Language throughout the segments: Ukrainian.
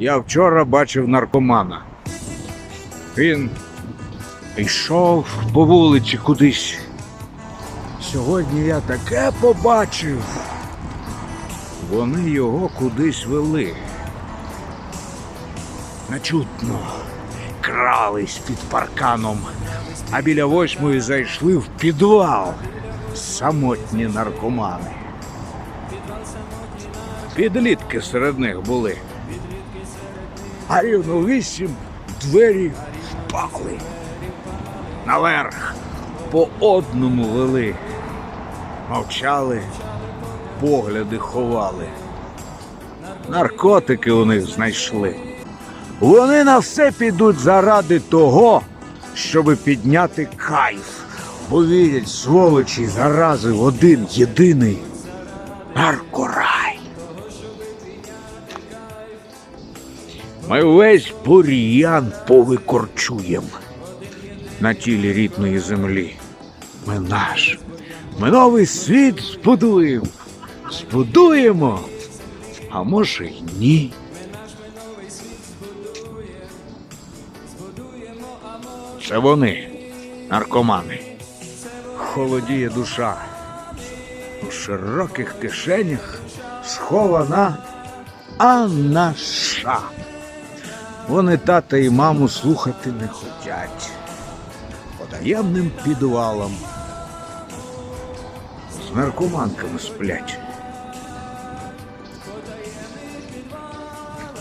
Я вчора бачив наркомана. Він йшов по вулиці кудись. Сьогодні я таке побачив. Вони його кудись вели. Нечутно крались під парканом, а біля восьмої зайшли в підвал самотні наркомани. Підлітки серед них були. А рівно вісім двері впали. Наверх по одному вели. Мовчали, погляди ховали. Наркотики у них знайшли. Вони на все підуть заради того, щоби підняти кайф. Бо вірять сволочі зарази один єдиний наркорай. Ми весь бур'ян повикорчуєм на тілі рідної землі. Ми наш. Ми новий світ збудуємо. Збудуємо. А може й ні. Це вони, наркомани. Холодіє душа. У широких кишенях схована Анаша. Вони тата і маму слухати не хотять. По таємним підвалам. З наркоманками сплять.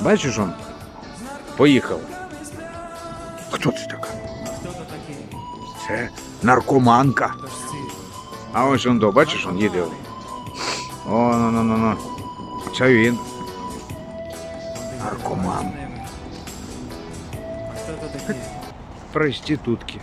Бачиш он? Поїхав. Хто це така? Це наркоманка. А ось он до, бачиш, он їде. О, ну, ну, ну, ну. Це він. Наркоман. Проститутки.